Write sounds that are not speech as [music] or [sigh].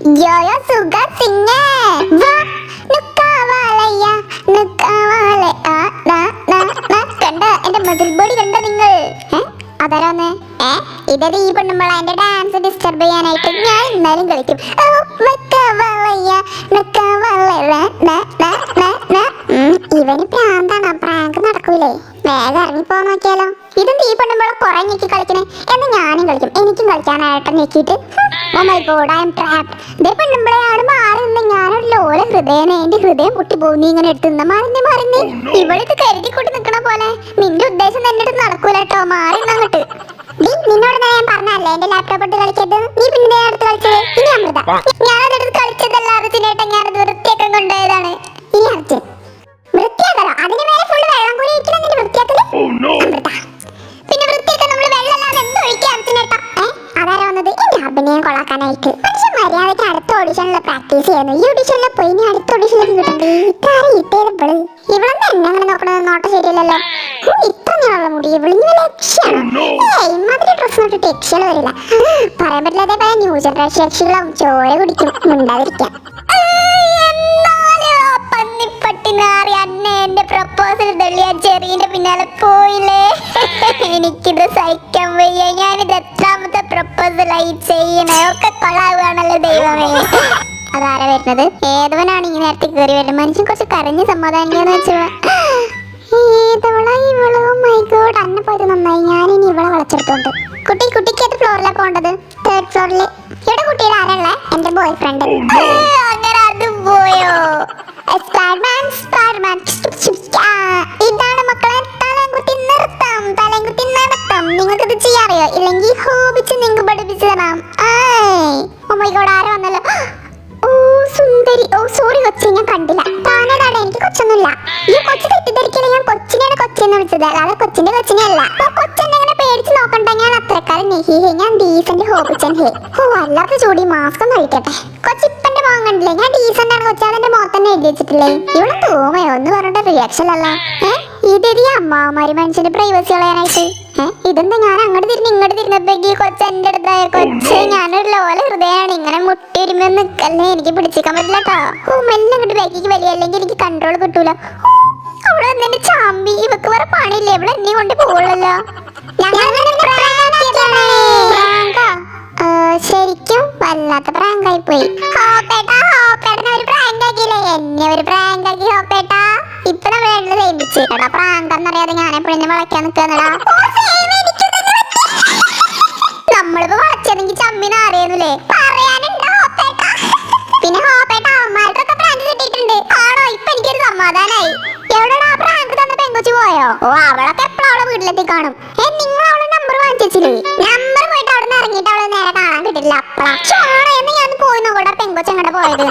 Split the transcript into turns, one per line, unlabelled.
Yo-yo സുഖ സിംഗേ വാ നുക്കാവാലയ്യ നുക്കാവാലെ. ആ നാ നാ നാ കണ്ട എന്റെ മസിൽ ബോഡി കണ്ട നിങ്ങൾ. അതാരാന്ന് ഏ ഇതത് ഈ പെണ്ണുമ്പോൾ എന്റെ ഡാൻസ് ഡിസ്റ്റർബ് ചെയ്യാനായിട്ട് ഞാൻ ഇന്നാലും കളിക്കും. ഇവന് പ്രാന്താണ് പ്രാങ്ക് നടക്കൂലേ വേഗം ഇറങ്ങിപ്പോ നോക്കിയാലോ ഇതെന്ത് ഈ പെണ്ണുമ്പോൾ കുറെ ഞെക്കി കളിക്കണേ. എന്ന് ഞാനും കളിക്കും. എനിക്കും കളിക്കാനായിട്ട് ഞെക്കിയിട്ട്. ഓ my God I am trapped ഇതേ പെണ്ണുമ്പളെ ആൾ മാറി ഞാനൊരു ലോല ഹൃദയനെ എന്റെ ഹൃദയം പൊട്ടി പോകുന്നു ഇങ്ങനെ എടുത്തു മാറിഞ്ഞ് മാറിഞ്ഞ് ഇവളിത് കരുതി കൂട്ടി നിൽക്കണ പോലെ. നിന്റെ ഉദ്ദേശം എന്റെ അടുത്ത് നടക്കൂല കേട്ടോ. മാറി അങ്ങോട്ട്. നീ നിന്നോട് ഞാൻ പറഞ്ഞല്ലേ എന്റെ ലാപ്ടോപ്പ് എടുത്ത് കളിക്കരുത്. നീ പിന്നെ അടുത്ത് കളിച്ചത്. ഇനി അമൃത. ഞാനതെടുത്ത് അഭിനയം കൊളാക്കാനായിട്ട് പക്ഷെ മര്യാദയ്ക്ക് അടുത്ത ഓഡിഷനിൽ പ്രാക്ടീസ് ചെയ്യുന്നു. ഈ ഓഡിഷനിൽ പോയി ഇനി അടുത്ത ഓഡിഷനിലേക്ക് കിട്ടണ്ടേ? ഇതാരും ഇട്ടേത് ഇവൾ ഇവളെന്താ എന്നെ അങ്ങനെ നോക്കണത് നോട്ട ശരിയല്ലല്ലോ. ഇത്ര നീളമുള്ള മുടി. ഇവളിങ്ങനെ ലക്ഷ്യമാണ് ഏയ് ഇമാതിരി ഡ്രസ് നോട്ടിട്ട് യക്ഷികൾ വരില്ല. പറയാൻ പറ്റില്ലാതെ പല ന്യൂ ജനറേഷൻ യക്ഷികളും ചോര കുടിക്കും. മിണ്ടാതിരിക്കാം. പന്നിപ്പട്ടിനാറി അന്നെ എന്റെ പ്രപ്പോസൽ തെളിയാൻ ചെറിയന്റെ പിന്നാലെ പോയില്ലേ? [laughs] എനിക്കിത് സഹിക്കാൻ വയ്യ. ഞാനിത് എത്രാമത്തെ ലൈറ്റ് ചെയ്യണേ. ഒക്കെ കൊള്ളാവുകയാണല്ലോ ദൈവമേ. അതാരാ വരുന്നത്? ഏതവനാണ് ഈ നേരത്തെ കയറി വരുന്നത്? മനുഷ്യൻ കുറച്ച് കരഞ്ഞ് സമാധാനിക്കാന്ന് വെച്ചാ. ഏതവളാ ഇവൾ? മൈ ഗോഡ് അന്നെ പോയത് നന്നായി. ഞാൻ ഇനി ഇവളെ വളച്ചെടുത്തോണ്ട്. കുട്ടി കുട്ടിക്ക് ഏത് ഫ്ലോറിലാണ് പോകേണ്ടത്? തേർഡ് ഫ്ലോറിൽ ഇവിടെ കുട്ടിയുടെ ആരല്ലേ എന്റെ ബോയ് ഫ്രണ്ട് അങ്ങനെ അത് പോയോ? പഠിപ്പിച്ചു ഓ മൈ ഗോഡ് ആര് വന്നല്ലോ? ഓ സുന്ദരി. ഓ സോറി കൊച്ചി ഞാൻ കണ്ടില്ല. താനേതാടെ എനിക്ക് കൊച്ചൊന്നുമില്ല. ഈ കൊച്ചു തെറ്റിദ്ധരിക്കണേ ഞാൻ കൊച്ചിനെയാണ് കൊച്ചെന്ന് വിളിച്ചത്. അല്ലാതെ കൊച്ചിന്റെ കൊച്ചിനെ അല്ല കൊച്ചെന്നെ പേടിച്ച് നോക്കണ്ട. ഞാൻ അത്രക്കാരൻ നെഹിഹേ ഞാൻ ഡീസന്റ് ഹോബിച്ചൻ ഹേ. ഓ അല്ലാത്ത ചൂടി മാസ്ക് ഒന്ന് അഴിക്കട്ടെ. കൊച്ചിപ്പന്റെ മോൻ കണ്ടില്ലേ? ഞാൻ ഡീസന്റ് ആണ് കൊച്ചാതിന്റെ മുഖത്ത് തന്നെ എഴുതി വെച്ചിട്ടില്ലേ? ഇവിടെ തോമയോ? ഒന്ന് പറഞ്ഞിട്ട് റിയാക്ഷൻ അല്ല. ഏ? ഇതെരി അമ്മാവന്മാര് മനുഷ്യന്റെ പ്രൈവസി കളയാനായിട്ട്. ഇതെന്താ ഞാൻ അങ്ങോട്ട് തിരിഞ്ഞ് ഇങ്ങോട്ട് തിരിഞ്ഞപ്പോഴേക്ക് കൊച്ചു എന്റെ അടുത്തായ കൊച്ച് ഞാനൊരു ലോല ഹൃദയമാണ് ഇങ്ങനെ മുട്ടി ഒരുമ നിക്കല്ലേ? എനിക്ക് പിടിച്ചിക്കാൻ പറ്റില്ല കേട്ടോ ഓ മെല്ലെ അങ്ങോട്ട് ബാക്കിക്ക് വലിയ അല്ലെങ്കിൽ എനിക്ക് കൺട്രോൾ കിട്ടൂല. അവിടെ വന്നെ ചാമ്പി. ഇവക്ക് വേറെ പണിയില്ലേ? ഇവിടെ എന്നെ കൊണ്ട് പോകുള്ളല്ലോ ശരിക്കും വല്ലാത്ത പ്രാങ്കായി പോയി. ഹോപ്പേട്ടാ ഹോപ്പേട്ടനെ ഒരു പ്രാങ്ക് ആക്കിയില്ലേ എന്നെ ഒരു പ്രാങ്ക് ആക്കി ഹോപ്പേട്ടാ. ഇപ്പൊ നമ്മൾ രണ്ടു സേമിച്ച്. എടാ പ്രാങ്കെന്നറിയാതെ ഞാൻ എപ്പോഴും വളയ്ക്കാൻ നിൽക്കുന്നടാ ചമ്മിന് അറിയുന്നില്ലേ? പറയാനുണ്ടോ പിന്നെ ഹോപ്പേട്ട അവന്മാർക്കൊക്കെ പ്രാങ്ക് കിട്ടിയിട്ടുണ്ട്. ആണോ ഇപ്പൊ എനിക്കൊരു സമാധാനായി. എവിടെടാ പ്രാങ്ക് തന്ന പെങ്കൊച്ചു പോയോ? ഓ അവളൊക്കെ എപ്പോഴും അവളെ വീട്ടിലെത്തി കാണും. ഏ നിങ്ങൾ അവളെ നമ്പർ വാങ്ങിച്ചില്ലേ? നമ്പർ പോയിട്ട് അവിടെ നിന്ന് ഇറങ്ങിയിട്ട് അവളെ നേരെ കാണാൻ കിട്ടില്ല അപ്പളാ. ചോണ എന്ന് ഞാൻ പോയി നോക്കട്ടെ. പെങ്കൊച്ചു എങ്ങോട്ട് പോയത്